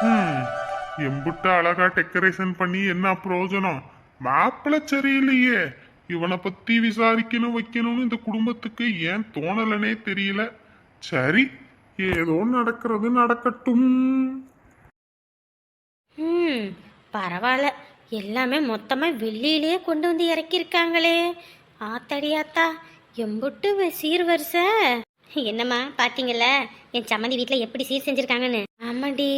ஹம், எம்புட்டு அழகா டெக்கரேஷன் பண்ணி என்ன பிரயோஜனம்? மாப்பிள்ள சரியில்லையே. இவனை பத்தி விசாரிக்கணும் வைக்கணும்னு இந்த குடும்பத்துக்கு ஏன் தோணலனே தெரியல. சரி ஏதோ நடக்கிறது நடக்கட்டும். ம் பரவாயில்ல. எல்லாமே மொத்தமாக வெள்ளியிலே கொண்டு வந்து இறக்கியிருக்காங்களே. ஆத்தடியாத்தா ஆத்தா எம்புட்டு வ- என்னம்மா பார்த்தீங்கல்ல என் சம்மந்தி வீட்டில் எப்படி சீர் செஞ்சுருக்காங்கன்னு? ஆமாடி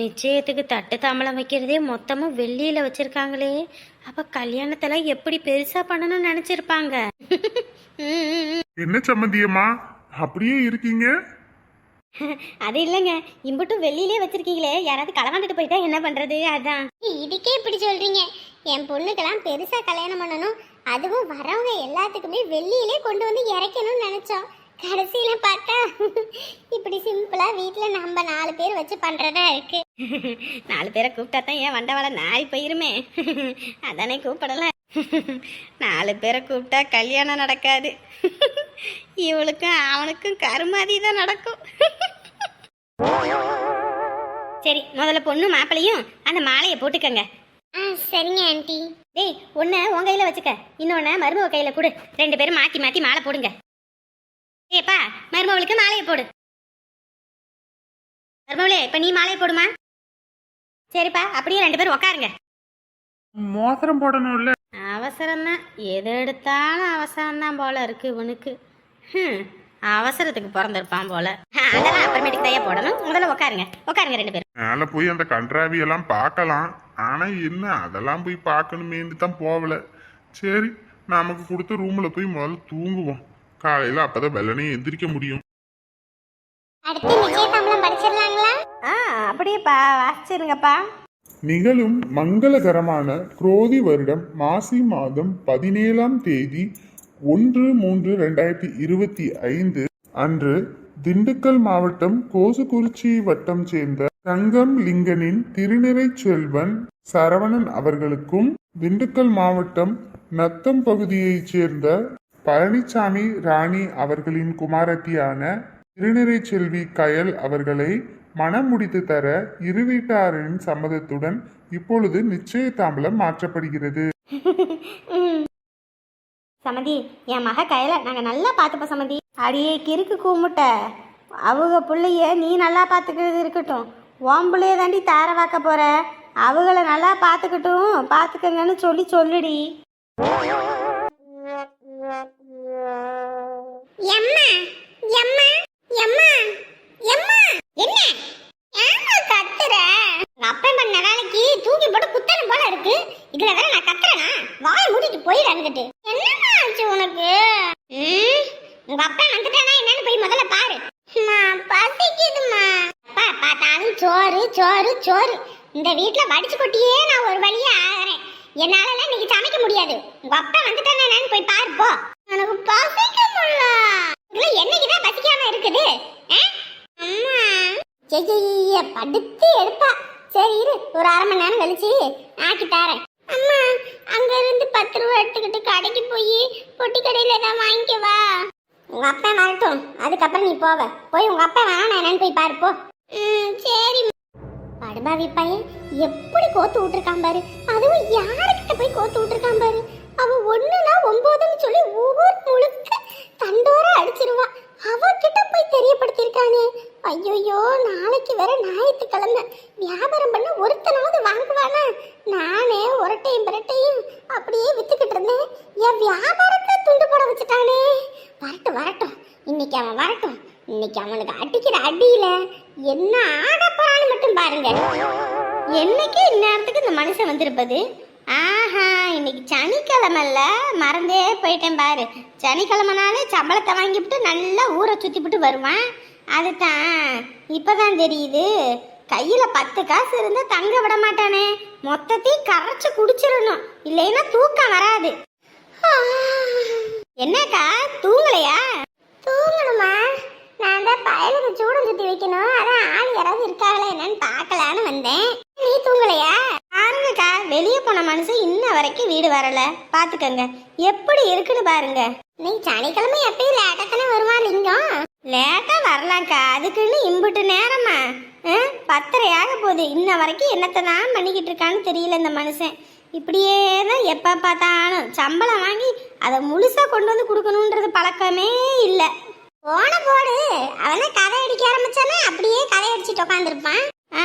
நிச்சயத்துக்கு தட்டு தாம்பலம் வைக்கிறதே மொத்தமாக வெள்ளியில் வச்சுருக்காங்களே. அப்போ கல்யாணத்தில் எப்படி பெருசாக பண்ணணும்னு நினச்சிருப்பாங்க? என்ன சம்மந்தியம்மா அப்படியே இருக்கீங்க? அது இல்லைங்க. இம்புட்டும் வெள்ளியிலே வச்சிருக்கீங்களே. யாராவது களவாண்டுட்டு போயிட்டா என்ன பண்ணுறது அதான். இதுக்கே இப்படி சொல்றீங்க. என் பொண்ணுக்கெல்லாம் பெருசா கல்யாணம் பண்ணணும். அதுவும் வரவங்க எல்லாத்துக்குமே வெள்ளியிலே கொண்டு வந்து இறைக்கணும்னு நினைச்சோம். கடைசியில பார்த்தா இப்படி சிம்பிளா வீட்ல நம்ம நாலு பேர் வச்சு பண்றதா இருக்கு. நாலு பேரை கூப்பிட்டா தான் ஏன் வண்டவாள நாரி போயிருமே? அதானே கூப்பிடல. நாலு பேரை கூப்பிட்டா கல்யாணம் நடக்காது. இவளுக்கும் அவனுக்கும் கருமாதி தான் நடக்கும். சரி முதல்ல பொண்ணு மாப்பிளையும் அந்த மாலையை போட்டுக்கங்க. ஆ சரிங்க ஆண்டி. டேய் ஒன்று உன் கையில் வச்சுக்க. இன்னொன்று மருமக கையில் கொடு. ரெண்டு பேரும் மாற்றி மாற்றி மாலை போடுங்க. ஏப்பா மருமவளுக்கு மாலையை போடு. மருமவளே இப்போ நீ மாலையை போடுமா? சரிப்பா அப்படியே ரெண்டு பேரும் உக்காருங்க. மோதிரம் போடணும்ல. அவசரம்தான். எது எடுத்தாலும் அவசரம்தான் போல இருக்கு இவனுக்கு. ஹம், அவசரத்துக்கு பிறந்திருப்பான் போல. அதெல்லாம் அப்புறமேட்டுக்கு தையா போடணும். முதல்ல உட்காருங்க உட்காருங்க ரெண்டு பேரும். மேல போய் அந்த கன்றாவி எல்லாம் பார்க்கலாம். ஆனா என்ன அதெல்லாம் போய் பார்க்கணுமேன்னு தான் போகல சரி நமக்கு கொடுத்த ரூம்ல போய் முதல்ல தூங்குவோம். காலையில அப்பதான் வெள்ளனே எந்திரிக்க முடியும். அடுத்து நிச்சயதாம்பலம் படிச்சிடலாங்களா? ஆ அப்படியேப்பா வாசிச்சிருங்கப்பா. நிகழும் மங்களகரமான குரோதி வருடம் மாசி மாதம் பதினேழாம் தேதி ஒன்று மூன்று ரெண்டாயிரத்தி இருபத்தி ஐந்து. அன்று திண்டுக்கல் மாவட்டம் கோசுகுறிச்சி வட்டம் சேர்ந்த தங்கம் லிங்கனின் திருநிறை செல்வன் சரவணன் அவர்களுக்கும் திண்டுக்கல் மாவட்டம் நத்தம் பகுதியைச் சேர்ந்த பழனிசாமி ராணி அவர்களின் குமாரத்தியான திருநிறை செல்வி கயல் அவர்களை மனம் முடித்து தர இரு வீட்டாரின் சம்மதத்துடன் இப்பொழுது நிச்சயதாம்பலம் மாற்றப்படுகிறது. சமதி என் மக கையில நாங்க நல்லா பார்த்துப்போம் சமதி அடியே கிறுக்கு கூமுட்ட. அவங்க பிள்ளைய நீ நல்லா பார்த்துக்கிறது இருக்கட்டும். உன் பிள்ளைய தாண்டி தார வாக்க போற. அவங்கள நல்லா பார்த்துக்கட்டும். பார்த்துக்கங்கன்னு சொல்லி சொல்லுடி. எம்மா எம்மா எம்மா எம்மா. என்ன? ஏமா கத்துற? உங்க அப்பன் பண்ண வேலைக்கு தூக்கி போட்டு குத்தணும் போல இருக்கு. இதுல வேற நான் கத்துறேனா? வாய் மூடிட்டு போயிடான்னுட்டு என்னமா ஆச்சு உனக்கு? ம்? உங்க அப்பா வந்துட்டானா என்னன்னு போய் முதல்ல பாரு. அம்மா, பசிக்குதும்மா. அப்பா பார்த்தாலும் சோறு சோறு சோறு. இந்த வீட்ல வடிச்சு கொட்டியே நான் ஒரு வழியா ஆகிறேன். என்னால இன்னைக்கு சமைக்க முடியாது. உங்க அப்பா வந்துட்டானா என்னன்னு போய் பாரு போ. எனக்கு பசிக்க முடியல. என்னைக்குதான் பசிக்காம இருக்குது? அம்மா. ஐய படுத்து எடுப்பா சரி இரு. ஒரு அரை மணி நேரம் கழிச்சு ஆக்கி தரேன். அம்மா அங்க இருந்து பத்து ரூபா எடுத்துக்கிட்டு கடைக்கு போய் பொட்டி கடையில ஏதாவது வாங்கிக்கவா உங்க அப்பா வரட்டும். அதுக்கப்புறம் நீ போவ. போய் உங்க அப்பா வேணா என்னன்னு போய் பாரு போ. ம், சரி. படுபாவி பையன் எப்படி கோத்து விட்டுருக்கான் பாரு. அதுவும் யாருக்கிட்ட போய் கோத்து விட்டுருக்கான் பாரு. அவ ஒண்ணுனா ஒன்பதுன்னு சொல்லி ஒவ்வொரு முழுக்க தண்டோர அடிச்சிருவா. அவகிட்ட போய் தெரியப்படுத்திருக்கானே ஐயோயோ நாளைக்கு வேற ஞாயிற்றுக்கிழமை. வியாபாரம் பண்ண ஒருத்தனாவது வாங்குவானா? நானே உரட்டையும் பிரட்டையும் அப்படியே வித்துக்கிட்டு இருந்தேன். என் வியாபாரத்தை துண்டு போட வச்சுட்டானே. வரட்டும் வரட்டும். இன்னைக்கு அவன் வரட்டும். இன்னைக்கு அவனுக்கு அடிக்கிற அடியில என்ன ஆகப்பான்னு மட்டும் பாருங்க. என்னைக்கு இந்நேரத்துக்கு இந்த மனுஷன் வந்திருப்பது? ஆஹா இன்னைக்கு சனிக்கிழமைல மறந்தே போயிட்டேன் பாரு. சனிக்கிழமைனாலே சம்பளத்தை வாங்கிவிட்டு நல்லா ஊரை சுற்றிவிட்டு வருவான். அதுதான். இப்பதான் தெரியுது. கையில் பத்து காசு இருந்தால் தங்க விட மாட்டானே. மொத்தத்தையும் கரைச்சி குடிச்சிடணும். இல்லைன்னா தூக்கம் வராது. என்னக்கா தூங்கலையா? தூங்கணுமா? நான் தான் பயலுக்கு சூடம் சுத்தி வைக்கணும். அதான் ஆள் யாராவது இருக்காங்களா என்னன்னு பார்க்கலான்னு வந்தேன். நீ தூங்கலையா? பாருங்கக்கா வெளியே போன மனுஷன் இன்ன வரைக்கும் வீடு வரல. பாத்துக்கங்க. எப்படி இருக்குன்னு பாருங்க. நீ சனிக்கிழமை எப்பயும் லேட்டா தானே வருவான் லிங்கம்? லேட்டா வரலாம்க்கா. அதுக்குன்னு இம்புட்டு நேரமா? ஆ, பத்தரை ஆக போகுது. இன்ன வரைக்கும் என்னத்தை தான் பண்ணிக்கிட்டு இருக்கான்னு தெரியல இந்த மனுஷன். இப்படியே தான் எப்போ பார்த்தாலும் சம்பளம் வாங்கி அதை முழுசாக கொண்டு வந்து கொடுக்கணுன்றது பழக்கமே இல்லை. போன போடு. அவன் கதை அடிக்க ஆரம்பிச்சானே அப்படியே கதை அடிச்சுட்டு உட்காந்துருப்பான் ஆ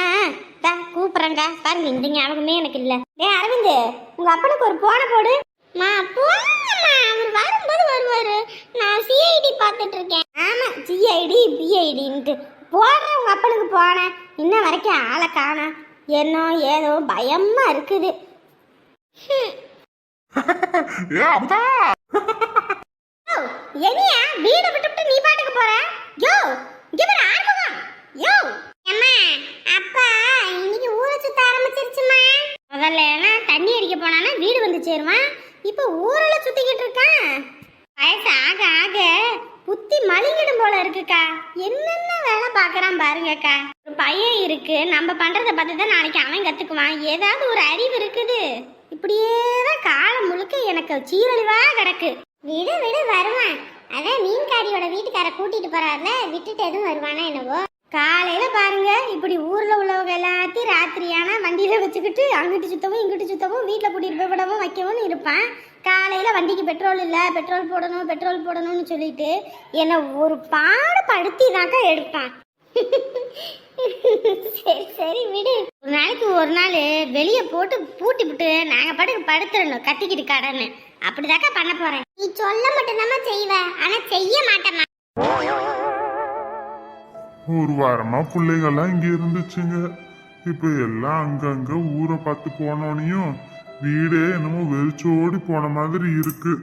தா கூப்பிட்றேங்க பாருங்க இந்த ஞாபகமே எனக்கு இல்லை. டேய் அரவிந்த் உங்கள் அப்பனுக்கு ஒரு போன போடு. மா போங்கம்மா அவர் வரும்போது வருவார். நான் சிஐடி பார்த்துட்டு இருக்கேன் ஆமாம் சிஐடி பிஐடின்ட்டு போடுறேன் உங்கள் அப்பனுக்கு போனேன் இன்ன வரைக்கும் ஆளை காணோம் என்னோ ஏதோ பயமா இருக்குது. ஏ அமுதா! என்னையா? வீடு விட்டுவிட்டு நீ பாட்டுக்கு போற? யோ இங்க வர ஆறுமுகம். யோ. அம்மா அப்பா இன்னைக்கு ஊரை சுத்த ஆரம்பிச்சிருச்சுமா. முதல்ல ஏன்னா தண்ணி அடிக்க போனானா வீடு வந்து சேருவான் இப்போ ஊரெல்லாம் சுத்திக்கிட்டு இருக்கான் வயசு ஆக ஆக புத்தி மலிங்கிடும் போல இருக்குக்கா. என்னென்ன வேலை பார்க்குறான் பாருங்கக்கா. ஒரு பையன் இருக்கு. நம்ம பண்ணுறதை பார்த்து தான் நாளைக்கு அவன் கற்றுக்குவான் ஏதாவது ஒரு அறிவு இருக்குது. இப்படியே தான் காலம் முழுக்க எனக்கு சீரழிவாக கிடக்கு. விடு விடு வருவான். அதான் மீன்காரியோட வீட்டுக்கார கூட்டிட்டு போறாருல விட்டுட்டு எதுவும் வருவானா என்னவோ. காலையில பாருங்க இப்படி ஊர்ல உள்ளவங்க எல்லாத்தையும் ராத்திரியானா வண்டியில வச்சுக்கிட்டு அங்கிட்டு சுத்தவும் இங்கிட்டு சுத்தவும் வீட்டுல கூட்டிட்டு போய் விடவும் வைக்கவும் இருப்பான். காலையில வண்டிக்கு பெட்ரோல் இல்ல பெட்ரோல் போடணும் பெட்ரோல் போடணும்னு சொல்லிட்டு என்னை ஒரு பாடு படுத்தி தாக்கா எடுப்பான். சரி சரி விடு. ஒரு நாளைக்கு ஒரு நாள் வெளியே போட்டு பூட்டி விட்டு நாங்க பாட்டுக்கு படுத்துடணும் கத்திக்கிட்டு கடன்னு. அப்படிதாக்கா பண்ண போறேன். நீ சொல்ல மட்டும்தாம்மா செய்வ. ஆனா செய்ய மாட்டேம்மா. ஒரு வாரமா பிள்ளைங்கெல்லாம் இங்க இருந்துச்சுங்க. இப்ப எல்லாம் அங்கங்க ஊரை பார்த்து போனோனையும் வீடே என்னமோ வெறிச்சோடி போன மாதிரி இருக்கு.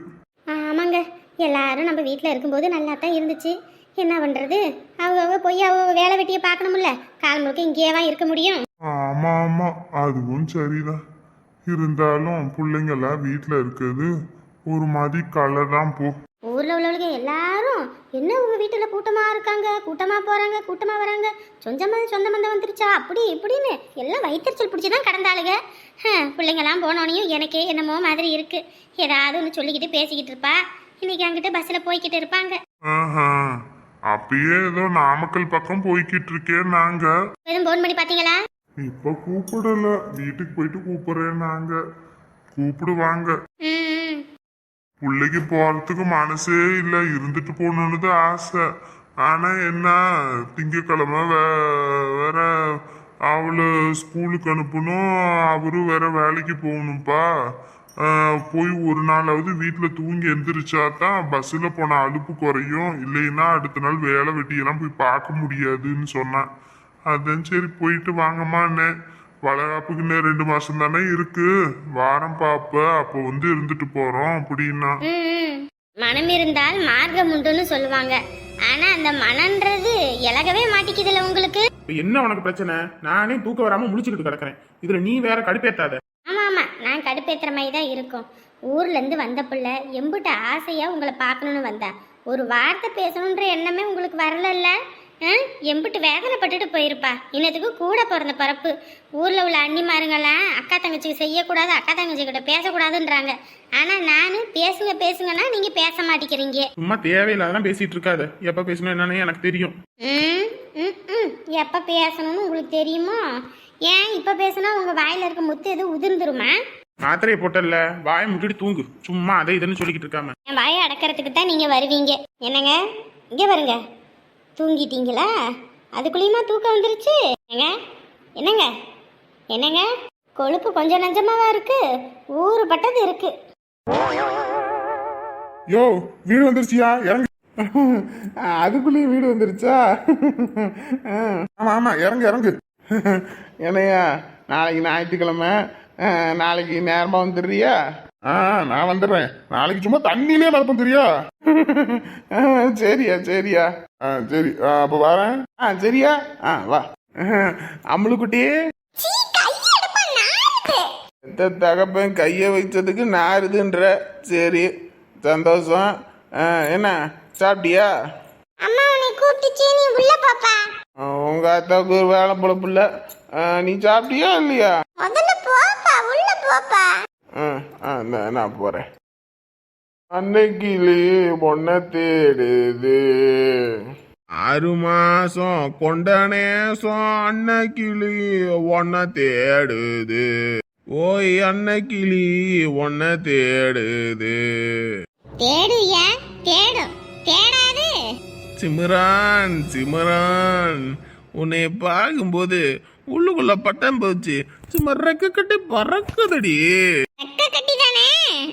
ஆமாங்க. எல்லாரும் நம்ம வீட்டில் இருக்கும்போது நல்லா தான் இருந்துச்சு. என்ன பண்ணுறது அவங்க போய் அவங்க வேலை வெட்டியை பார்க்கணும்ல. கால் முழுக்க இங்கேயேவா இருக்க முடியும். ஆமா ஆமா. அதுவும் சரிதான். இருந்தாலும் பிள்ளைங்கெல்லாம் வீட்டுல இருக்கிறது ஒரு மாதிரி கலை தான் போ. ஊரில் உள்ளவங்க எல்லாரும் என்ன உங்க வீட்டில் கூட்டமாக இருக்காங்க? கூட்டமாக போகிறாங்க கூட்டமாக வராங்க? சொந்த மந்த சொந்த மந்தம் வந்துருச்சா? அப்படி இப்படின்னு எல்லாம் வயிற்றுச்சல் பிடிச்சி தான் கடந்தாளுங்க பிள்ளைங்கெல்லாம் போனோனையும் எனக்கே என்னமோ மாதிரி இருக்கு. ஏதாவது ஒன்று சொல்லிக்கிட்டு பேசிக்கிட்டு இருப்பா. இன்னைக்கு அங்கிட்டு பஸ்ஸில் போய்கிட்டு இருப்பாங்க. ஆஹா அப்பயே ஏதோ நாமக்கல் பக்கம் போய்கிட்டு இருக்கேன் நாங்க எதுவும் ஃபோன் பண்ணி பார்த்தீங்களா இப்ப கூப்பிடல. வீட்டுக்கு போயிட்டு கூப்பிடுறேன் நாங்க. கூப்பிடுவாங்க. பிள்ளைக்கு போறதுக்கு மனசே இல்ல. இருந்துட்டு போகணுன்னு தான் ஆசை. ஆனா என்ன திங்கக்கிழமை வேற அவளை ஸ்கூலுக்கு அனுப்பணும். அவரும் வேற வேலைக்கு போகணும்ப்பா போய் ஒரு நாளாவது வீட்டில் தூங்கி எந்திரிச்சா தான் பஸ்ஸில் போன அலுப்பு குறையும். இல்லைன்னா அடுத்த நாள் வேலை வெட்டியெல்லாம் போய் பார்க்க முடியாதுன்னு சொன்னான். அதான் சரி போயிட்டு வாங்கம்மான்னு. வளகாப்புக்கு இன்னும் ரெண்டு மாசம் தானே இருக்கு. வாரம் பாப்ப அப்போ வந்து இருந்துட்டு போறோம் அப்படின்னா. மனம் இருந்தால் மார்க்கம் உண்டுன்னு சொல்லுவாங்க. ஆனா அந்த மனன்றது இலகவே மாட்டிக்குதுல உங்களுக்கு? என்ன உனக்கு பிரச்சனை? நானே தூக்கம் வராம முழிச்சுக்கிட்டு கிடக்குறேன். இதுல நீ வேற கடுப்பேத்தாத. ஆமா ஆமா. நான் கடுப்பேத்துற மாதிரி தான் இருக்கும். ஊர்ல இருந்து வந்த பிள்ளை எம்புட்ட ஆசையா உங்களை பார்க்கணும்னு வந்தா. ஒரு வார்த்தை பேசணுன்ற எண்ணமே உங்களுக்கு வரலல்ல? ஆ? எம்புட்டு வேதனைப்பட்டுட்டு போயிருப்பா. இன்னத்துக்கு கூட பிறந்த பரப்பு ஊர்ல உள்ள அண்ணிமாருங்கெல்லாம் அக்கா தங்கச்சிக்கு செய்யக்கூடாது அக்கா தங்கச்சி கிட்ட பேசக்கூடாதுன்றாங்க. ஆனா நானு பேசுங்க பேசுங்கன்னா நீங்க பேச மாட்டேங்கிறீங்க சும்மா தேவையில்லாதெல்லாம் பேசிட்டு இருக்காத எப்ப பேசணும் என்னன்னு எனக்கு தெரியும். ம். எப்ப பேசணும்னு உங்களுக்கு தெரியுமோ? ஏன் இப்ப பேசினா உங்க வாயில இருக்க முத்து எதுவும் உதிர்ந்துருமா? மாத்திரையை போட்டல வாயை முட்டிட்டு தூங்கு. சும்மா அதை இதுன்னு சொல்லிக்கிட்டு இருக்காம என் வாயை அடக்கிறதுக்கு தான் நீங்க வருவீங்க. என்னங்க? இங்க வருங்க. தூங்கிட்டீங்களா? அதுக்குள்ளேயுமா தூக்கம் வந்துருச்சு? என்னங்க? என்னங்க? என்னங்க? கொழுப்பு கொஞ்சம் நஞ்சமாவா இருக்கு? ஊறு பட்டது இருக்கு. யோ வீடு வந்துருச்சியா? இறங்கு. அதுக்குள்ளேயே வீடு வந்துருச்சா? ஆமா ஆமா இறங்கு இறங்கு. என்னையா நாளைக்கு ஞாயிற்றுக்கிழமை நாளைக்கு நேரமாக வந்துடுறியா? ஆ நான் வந்துடுறேன். நாளைக்கு சும்மா தண்ணியிலே நடப்போம் தெரியா? சரியா சரியா. ஆ சரி. ஆ, அப்போ வரேன். ஆ சரியா? ஆ வா. நாருது பெத்த தகப்பன் கையை வச்சதுக்கு நாருதுன்ற சரி. சந்தோஷம். ஆ, என்ன சாப்பிட்டியா? அம்மா உன்னை கூப்பிட்டுச்சு நீ உள்ள பாப்பா. ஆ, உங்க அத்தாவுக்கு ஒரு வேலை பொழப்புல நீ சாப்பிட்டியா இல்லையா? முதல்ல போப்பா உள்ள போப்பா. ஆ இந்த நான் போறேன். அன்னைக்கிளி பொண்ணை தேடுது. ஆறு மாசம் கொண்ட நேசம் அன்னக்கிளி ஒன்ன தேடுது. ஓய் அன்னக்கிளி ஒன்ன தேடுது. தேடுயா தேடும் தேடாது. சிம்ரான் சிம்ரான் உன்னை பார்க்கும்போது உள்ளுக்குள்ள பட்டம் போச்சு. சும்மா ரெக்க கட்டி பறக்குதடி.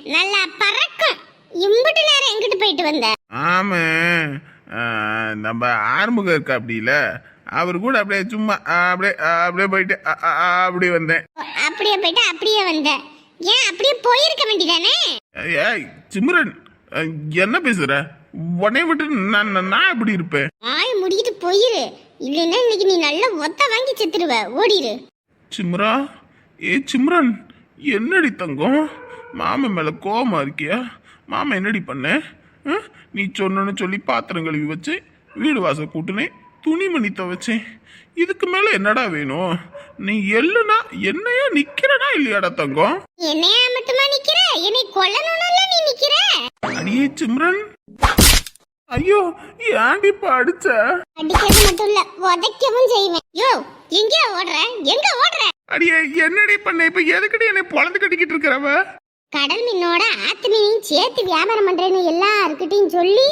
நல்லா பறக்கும். இம்புட்டு நேரம் எங்கிட்டு போயிட்டு வந்த? ஆமா. நம்ம ஆறுமுகம் இருக்கா அப்படில அவர் கூட அப்படியே சும்மா அப்படியே அப்படியே போயிட்டு ஆ, ஆ, ஆ, அப்படி வந்தேன். அப்படியே போயிட்டு அப்படியே வந்த. ஏன் அப்படியே போயிருக்க வேண்டியதானே? ஏய் சிம்ரன் என்ன பேசுற? உன்னை விட்டு நான் நான் எப்படி இருப்பேன்? ஆள் முடிக்கிட்டு போயிரு. இல்லைன்னா இன்னைக்கு நீ நல்ல ஒத்த வாங்கி செத்துருவ. ஓடிரு. சிம்ரா ஏ சிம்ரன் என்னடி தங்கம்? மாமன் மேல கோவமா இருக்கியா? மாமா என்னடி பண்ண? நீ சொன்னன்னு சொல்லி பாத்திரம் கழுவி வச்சு வீடு வாசல் கூட்டினேன் துணிமணி துவைச்சேன் இதுக்கு மேல என்னடா வேணும்? நீ எள்ளுனா என்னையா நிக்கிறனா இல்லையாடா தங்கம்? என்னையா மட்டுமா நிக்கிற? என்னை கொல்லணும்ல நீ நிக்கிற? அடியே சிம்ரன். ஐயோ ஏன்டி இப்ப அடிச்ச? அடிக்கிறது மட்டும் இல்ல உதைக்கவும் செய்வேன். யோ எங்க ஓடுற? எங்க ஓடுற? அடியே என்னடி பண்ண? இப்ப எதுக்கடி என்னை பொழந்து கட்டிக்கிட்டு இருக்கிறவ? கடல் மீனோட ஆத்து மீனையும் சேர்த்து வியாபாரம் பண்றேன்னு எல்லாருக்கிட்டையும் சொல்லி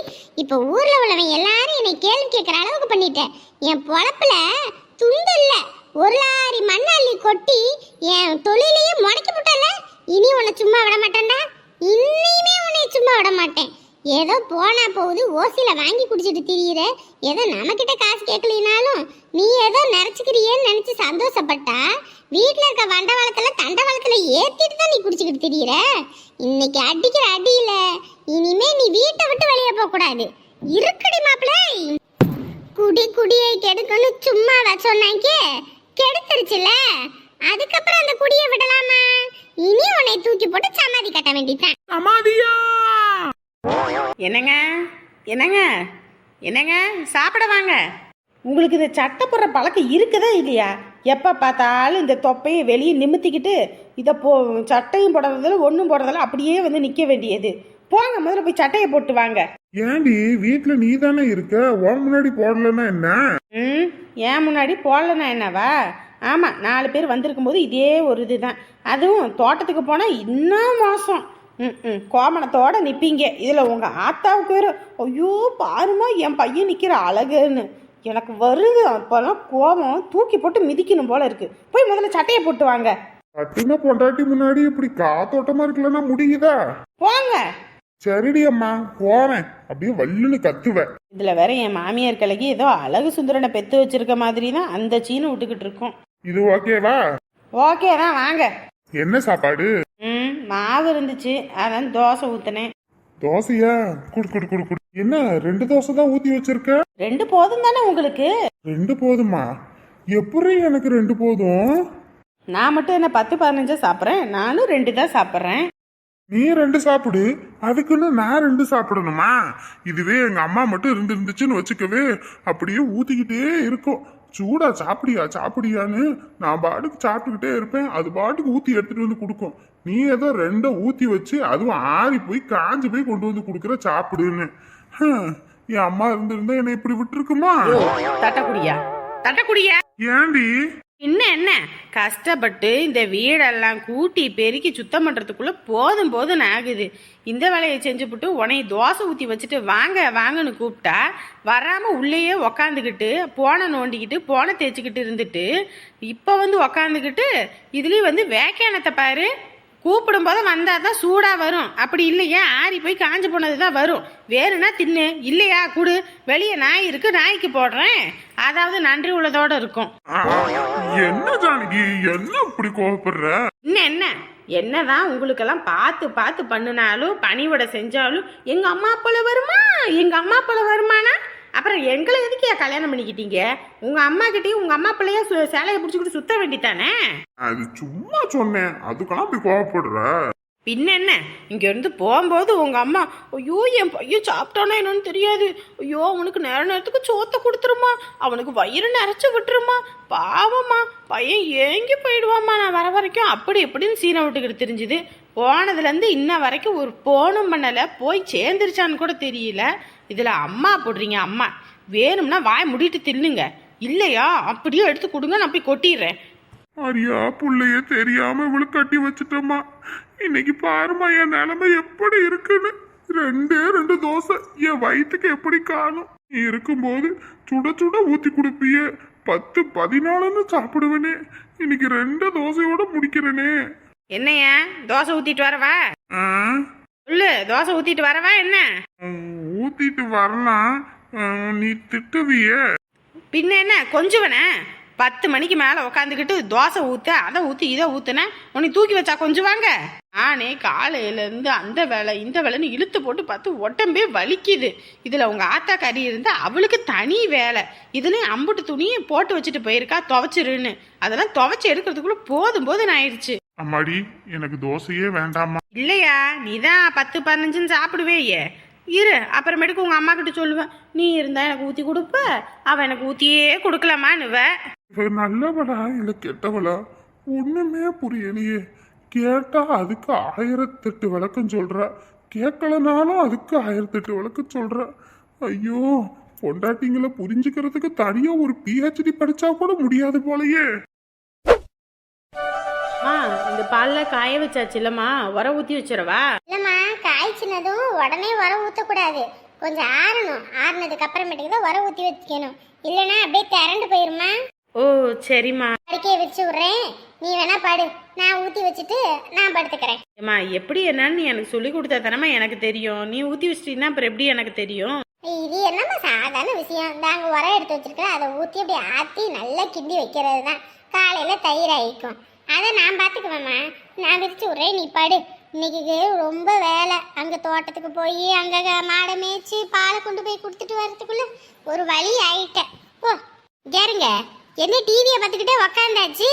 இப்போ ஊர்ல உள்ளவன் எல்லாரும் என்னை கேள்வி கேட்குற அளவுக்கு பண்ணிட்டேன். என் பொழப்புல துண்டு இல்ல ஒரு லாரி மண்ணள்ளி கொட்டி என் தொழிலையே முடக்கி விட்டல இனி உன்னை சும்மா விட மாட்டேன்டா? இன்னையுமே உன்னை சும்மா விட மாட்டேன். ஏதோ போனா போகுது ஓசில வாங்கி குடிச்சிட்டு திரியிற. ஏதோ நம்மக்கிட்ட காசு கேட்கலினாலும் நீ ஏதோ நிறச்சிக்கிறியேன்னு நினைச்சு சந்தோஷப்பட்டா வீட்டில் இருக்க வண்டவாளத்தில் தண்டவாளத்தில் ஏற்றிட்டு தான் நீ குடிச்சிக்கிட்டு திரியிற. இன்னைக்கு அடிக்கிற அடியில இனிமே நீ வீட்டை விட்டு வெளியே போகக்கூடாது இருக்குடி மாப்பிள்ளை. குடி குடியை கெடுக்கணும் சும்மா சொன்னாங்க. கெடுத்துருச்சுல. அதுக்கப்புறம் அந்த குடியை விடலாமா? இனி உன்னை தூக்கி போட்டு சமாதி கட்ட வேண்டியதான் சமாதியா? என்னங்க? என்னங்க? என்னங்க? சாப்பிட வாங்க. உங்களுக்கு இந்த சட்டை போடுற பழக்கம் இருக்குதா இல்லையா? எப்போ பார்த்தாலும் இந்த தொப்பையை வெளியே நிமித்திக்கிட்டு இதை போ சட்டையும் போடுறதில்ல ஒன்றும் போடுறதில்ல அப்படியே வந்து நிற்க வேண்டியது. போங்க முதல்ல போய் சட்டையை போட்டு வாங்க. ஏண்டி வீட்டுல நீ தானே இருக்க? உன் முன்னாடி போடலன்னா என்ன? ம் ஏன் முன்னாடி போடலனா என்னவா? ஆமாம் நாலு பேர் வந்திருக்கும் போது இதே ஒரு இதுதான். அதுவும் தோட்டத்துக்கு போனால் இன்னும் மோசம். ம் ம் கோமணத்தோட நிற்பீங்க இதில் உங்கள் ஆத்தாவுக்கு வேறு ஐயோ பாருமா என் பையன் நிற்கிற அழகுன்னு. எனக்கு வருது. அப்போல்லாம் கோபம். தூக்கி போட்டு மிதிக்கணும் போல இருக்கு. போய் முதல்ல சட்டையை போட்டு வாங்க. கட்டின பொண்டாட்டி முன்னாடி இப்படி காத்தோட்டமா இருக்கலன்னா முடியுதா? போங்க. சரிடி அம்மா போறேன் அப்படியே வல்லுன்னு கத்துவேன். இதில் வேற என் மாமியார் கிழக்கி ஏதோ அழகு சுந்தரனை பெற்று வச்சிருக்க மாதிரி தான் அந்த சீனை விட்டுக்கிட்டு இருக்கோம். இது ஓகேவா? ஓகே தான் வாங்க. என்ன சாப்பாடு? ம் மாவு இருந்துச்சு. அதான் தோசை ஊற்றினேன் தோசையா? குடு குடு குடு குடு. என்ன ரெண்டு தோசை தான் ஊத்தி வச்சிருக்க? ரெண்டு போதும் தானே உங்களுக்கு? ரெண்டு போதுமா? எப்படி எனக்கு ரெண்டு போதும்? நான் மட்டும் என்ன பத்து பதினஞ்சா சாப்பிட்றேன்? நானும் ரெண்டு தான் சாப்பிட்றேன். நீ ரெண்டு சாப்பிடு. அதுக்குன்னு நான் ரெண்டு சாப்பிடணுமா? இதுவே எங்க அம்மா மட்டும் இருந்து இருந்துச்சுன்னு வச்சுக்கவே அப்படியே ஊத்திக்கிட்டே இருக்கும். சூடா சாப்பிடியா சாப்பிடியான்னு நான் பாட்டுக்கு சாப்பிட்டுக்கிட்டே இருப்பேன். அது பாட்டுக்கு ஊத்தி எடுத்துட்டு வந்து கொடுக்கும். நீ ஏதோ ரெண்டை ஊத்தி வச்சு அதுவும் ஆறி போய் காஞ்சு போய் கொண்டு வந்து கொடுக்குற சாப்பிடுன்னு. என் அம்மா இருந்திருந்தா என்னை இப்படி விட்டுருக்குமா? தட்டக்குடியா? தட்டக்குடியா? ஏண்டி? இன்னும் என்ன? கஷ்டப்பட்டு இந்த வீடெல்லாம் கூட்டி பெருக்கி சுத்தம் பண்ணுறதுக்குள்ளே போதும் போதும் ஆகுது. இந்த வேலையை செஞ்சுப்புட்டு உனைய தோசை ஊற்றி வச்சுட்டு வாங்க வாங்கன்னு கூப்பிட்டா வராமல் உள்ளேயே உக்காந்துக்கிட்டு போனை நோண்டிக்கிட்டு போனை தேய்ச்சிக்கிட்டு இருந்துட்டு இப்போ வந்து உக்காந்துக்கிட்டு இதுலேயும் வந்து வேக்கானத்தை பாரு. கூப்பிடும்போது வந்தால் தான் சூடாக வரும். அப்படி இல்லையா ஆறி போய் காஞ்சு போனது தான் வரும். வேறுனா தின்னு இல்லையா குடு. வெளியே நாய் இருக்கு நாய்க்கு போடுறேன். அதாவது நன்றி உள்ளதோட இருக்கும். என்ன ஜானகி என்ன இப்படி கோவப்படுற? இன்னும் என்ன? என்னதான் உங்களுக்கெல்லாம் பார்த்து பார்த்து பண்ணினாலும் பணிவிட செஞ்சாலும் எங்க அம்மா போல வருமா? எங்க அம்மா போல வருமானா? அப்புறம் எங்களை எதுக்கு ஏன் கல்யாணம் பண்ணிக்கிட்டீங்க? உங்க அம்மா கிட்டயும் உங்க அம்மா பிள்ளைய சேலையை பிடிச்சிக்கிட்டு சுத்த வேண்டித்தானே அது சும்மா சொன்னேன். அதுக்கெல்லாம் அப்படி கோவப்படுற? பின்ன என்ன? இங்க இருந்து போகும்போது உங்க அம்மா ஐயோ என் பையன் சாப்பிட்டானா என்னன்னு தெரியாது. ஐயோ அவனுக்கு நேர நேரத்துக்கு சோத்தை கொடுத்துருமா. அவனுக்கு வயிறு நிறைச்சு விட்டுருமா. பாவம்மா. பையன் ஏங்கி போயிடுவாம்மா. நான் வர வரைக்கும் அப்படி இப்படின்னு சீனை விட்டுக்கிட்டு தெரிஞ்சுது. போனதுலேருந்து இன்ன வரைக்கும் ஒரு போனும் பண்ணலை. போய் சேர்ந்துருச்சான்னு கூட தெரியல. இதில் அம்மா போடுறீங்க அம்மா. வேணும்னா வாய் முடிட்டு தின்னுங்க. இல்லையா? அப்படியே எடுத்து கொடுங்க நான் போய் கொட்டிடுறேன். அரியா புள்ளைய தெரியாம இவளு கட்டி வச்சுட்டோமா? இன்னைக்கு பாருமா என் நிலைமை எப்படி இருக்குன்னு. ரெண்டே ரெண்டு தோசை என் வயிற்றுக்கு எப்படி காணும்? நீ இருக்கும்போது சுட சுட ஊத்தி கொடுப்பிய. பத்து பதினாலுன்னு சாப்பிடுவேனே. இன்னைக்கு ரெண்டு தோசையோட முடிக்கிறேனே. என்னையா? தோசை ஊத்திட்டு வரவா? சொல்லு தோசை ஊத்திட்டு வரவா என்ன? ஊத்திட்டு வரலாம். நீ திட்டுவியே. பின்ன என்ன? கொஞ்சுவனே? பத்து மணிக்கு மேலே உக்காந்துக்கிட்டு தோசை ஊற்ற அதை ஊற்றி இதை ஊற்றுனேன் உன்னை தூக்கி வச்சா கொஞ்சம் வாங்க நானே காலையிலேருந்து அந்த வேலை இந்த வேலைன்னு இழுத்து போட்டு பார்த்து உடம்பே வலிக்குது. இதில் உங்கள் ஆத்தா கறி இருந்தால் அவளுக்கு தனி வேலை. இதுலேயும் அம்புட்டு துணியை போட்டு வச்சுட்டு போயிருக்கா துவைச்சிருன்னு. அதெல்லாம் துவைச்சி எடுக்கிறதுக்குள்ளே போதும் போதும் ஆயிடுச்சு. அம்மாடி எனக்கு தோசையே வேண்டாமா இல்லையா? நீ தான் பத்து பதினஞ்சுன்னு சாப்பிடுவேயே. இரு அப்புறமேட்டுக்கு உங்கள் அம்மா கிட்ட சொல்லுவேன். நீ இருந்தா எனக்கு ஊற்றி கொடுப்ப அவன் எனக்கு ஊற்றியே கொடுக்கலாமான்னுவ. இவ நல்லவளா இல்ல கெட்டவளா? ஒண்ணுமே புரியலையே. கேட்டா அதுக்கு ஆயிரத்தெட்டு விளக்கம் சொல்றா. கேட்கலனாலும் அதுக்கு ஆயிரத்தெட்டு விளக்கம் சொல்றா. ஐயோ பொண்டாட்டிங்களை புரிஞ்சுக்கிறதுக்கு தனியா ஒரு பிஹெச்டி படிச்சா கூட முடியாது போலயே. இந்த பாலில் காய வச்சாச்சு இல்லைம்மா. உர ஊற்றி வச்சிடவா? காய்ச்சினதும் உடனே உர ஊற்றக்கூடாது கொஞ்சம் ஆறணும். ஆறுனதுக்கு அப்புறமேட்டுக்கு தான் உர ஊற்றி வச்சுக்கணும். இல்லைன்னா அப்படியே திரண்டு போயிருமா? ஓ சரிம்மா. படுக்கையை வச்சு விட்றேன். நீ வேணா படு. நான் ஊற்றி வச்சுட்டு நான் படுத்துக்கிறேன். அம்மா எப்படி என்னன்னு நீ எனக்கு சொல்லி கொடுத்தா தானம்மா எனக்கு தெரியும். நீ ஊற்றி வச்சிட்டீங்கன்னா அப்புறம் எப்படி எனக்கு தெரியும்? இது என்னம்மா சாதாரண விஷயம்? நாங்கள் உரம் எடுத்து வச்சிருக்கோம் அதை ஊற்றி அப்படியே ஆற்றி நல்லா கிண்டி வைக்கிறது தான் காலையில் தயிர் ஆயிக்கும் அதை நான் பார்த்துக்குவேம்மா நான் விரிச்சு விட்றேன். நீ படு. இன்னைக்கு ரொம்ப வேலை. அங்கே தோட்டத்துக்கு போய் அங்கே மாடை மேய்ச்சி பாலை கொண்டு போய் கொடுத்துட்டு வரதுக்குள்ள ஒரு வழி ஆயிட்டேன். ஓ கேருங்க என்ன டிவியை பார்த்துக்கிட்டே உக்காந்தாச்சு?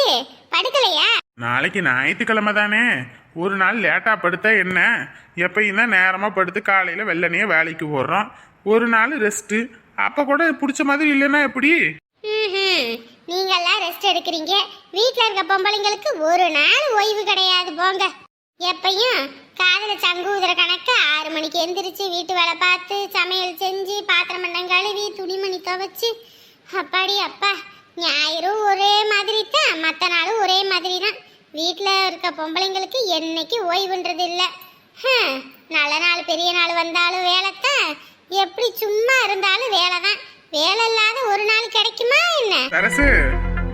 படுக்கலையா? நாளைக்கு ஞாயிற்றுக்கிழமை தானே. ஒரு நாள் லேட்டா படுத்தா என்ன? எப்பயும் தான் நேரமா படுத்து காலையில வெள்ளனையே வேலைக்கு போடுறோம் ஒரு நாள் ரெஸ்ட் அப்ப கூட பிடிச்ச மாதிரி இல்லைன்னா எப்படி. நீங்கெல்லாம் ரெஸ்ட் எடுக்கிறீங்க. வீட்டில் இருக்க பொம்பளைங்களுக்கு ஒரு நாள் ஓய்வு கிடையாது போங்க. எப்பயும் காதல சங்கு ஊதுற கணக்கு ஆறு மணிக்கு எந்திரிச்சு வீட்டு வேலை பார்த்து சமையல் செஞ்சு பாத்திரம் பண்ணம் கழுவி துணிமணி துவைச்சு. அப்பாடி அப்பா ஞாயிறும் ஒரே மாதிரி தான் மற்ற நாளும் ஒரே மாதிரி தான் வீட்டில் இருக்க பொம்பளைங்களுக்கு என்னைக்கு ஓய்வுன்றது இல்லை. நல்ல நாள் பெரிய நாள் வந்தாலும் வேலை தான் எப்படி சும்மா இருந்தாலும் வேலை தான் வேலை இல்லாத ஒரு நாள் கிடைக்குமா என்ன? சரசு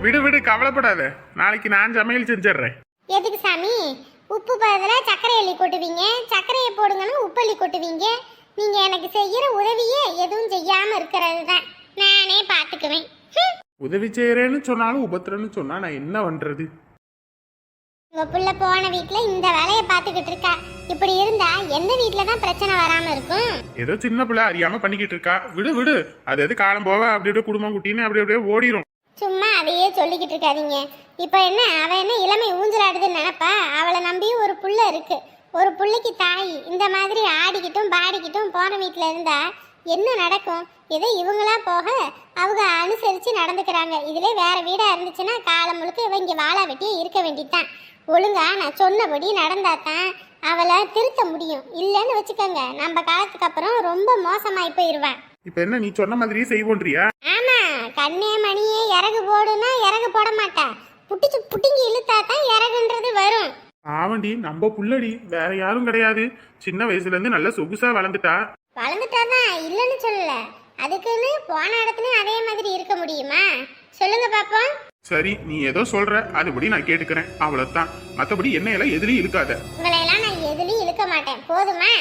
விடு விடு கவலைப்படாத. நாளைக்கு நான் சமையல் செஞ்சிடுறேன். எதுக்கு சாமி? உப்பு பதிலாக சர்க்கரை அள்ளி கொட்டுவீங்க. சர்க்கரையை போடுங்கன்னா உப்பு அள்ளி கொட்டுவீங்க. நீங்க எனக்கு செய்யற உதவியே எதுவும் செய்யாம இருக்கிறது தான் நானே பார்த்துக்குவேன். உதவி செய்யறேன்னு சொன்னாலும் உபத்திரன்னு சொன்னா நான் என்ன பண்றது? உங்க புள்ள போன வீட்ல இந்த வேலையை பார்த்துக்கிட்டு இருக்கா. இப்படி இருந்தா எந்த வீட்ல தான் பிரச்சனை வராம இருக்கும்? ஏதோ சின்ன பிள்ளை அறியாம பண்ணிக்கிட்டு இருக்கா. விடு விடு. அது எது காலம் போக அப்படி அப்படியே குடும்பம் குட்டின்னு அப்படி அப்படியே ஓடிரும். சும்மா அதையே சொல்லிக்கிட்டு இருக்காதீங்க. இப்போ என்ன அவள் என்ன இளமை ஊஞ்சலாடுதுன்னு நினைப்பா? அவளை நம்பியும் ஒரு புள்ள இருக்கு. ஒரு புள்ளைக்கு தாய் இந்த மாதிரி ஆடிக்கிட்டும் பாடிக்கிட்டும் போன வீட்டில் இருந்தா என்ன நடக்கும்? ஏதோ இவங்களா போக அவங்க அனுசரித்து நடந்துக்கிறாங்க. இதிலே வேறு வீடாக இருந்துச்சுன்னா காலம் முழுக்க இவங்க இங்கே வாழா வெட்டியே இருக்க வேண்டியதுதான். ஒழுங்கா நான் சொன்னபடி நடந்தா தான் அவளை திருத்த முடியும். இல்லைன்னு வச்சுக்கோங்க. நம்ம காலத்துக்கு அப்புறம் ரொம்ப மோசமாகி போயிடுவேன் இப்ப என்ன நீ சொன்ன மாதிரியே செய்வோன்றியா? ஆமா கண்ணே மணியே இறகு போடுனா இறகு போட மாட்டா. புட்டிச்சு புட்டிங்கி இழுத்தா தான் இறகுன்றது வரும். ஆவண்டி நம்ம புள்ளடி வேற யாரும் கிடையாது. சின்ன வயசுல இருந்து நல்ல சொகுசா வளர்ந்துட்டா. வளர்ந்துட்டாதான் இல்லைன்னு சொல்லல. அதுக்குன்னு போன இடத்துலயும் அதே மாதிரி இருக்க முடியுமா? சொல்லுங்க பாப்போம். சரி நீ ஏதோ சொல்ற அதுபடி நான் கேட்டுக்கிறேன். அவ்வளவுதான். மத்தபடி என்ன எல்லாம் எதுலயும் இருக்காத உங்களையெல்லாம் நான் எதுலயும் இழுக்க மாட்டேன். போதுமா?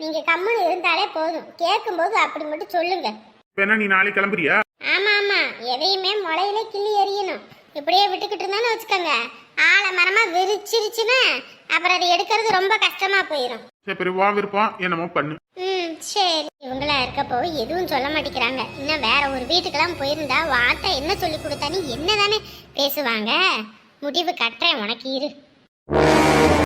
நீங்க கம்முன்னு இருந்தாலே போதும். கேட்கும்போது அப்படி மட்டும் சொல்லுங்க. என்ன நீ நாளைக்கு கிளம்புறியா? ஆமா ஆமா. எதையுமே முளையில கிள்ளி எறியணும். இப்படியே விட்டுக்கிட்டு இருந்தான்னு வச்சுக்கோங்க. ஆலமரமா விரிச்சிருச்சுன்னா அப்புறம் அதை எடுக்கிறது ரொம்ப கஷ்டமா போயிடும் சரி வா விருப்பம். என்னமோ பண்ணு. ம் சரி. இவங்களா இருக்கப்போ எதுவும் சொல்ல மாட்டேங்கிறாங்க. இன்னும் வேற ஒரு வீட்டுக்கெல்லாம் போயிருந்தா வார்த்தை என்ன சொல்லி கொடுத்தானு என்ன தானே பேசுவாங்க? முடிவு கட்டுறேன். உனக்கு இரு.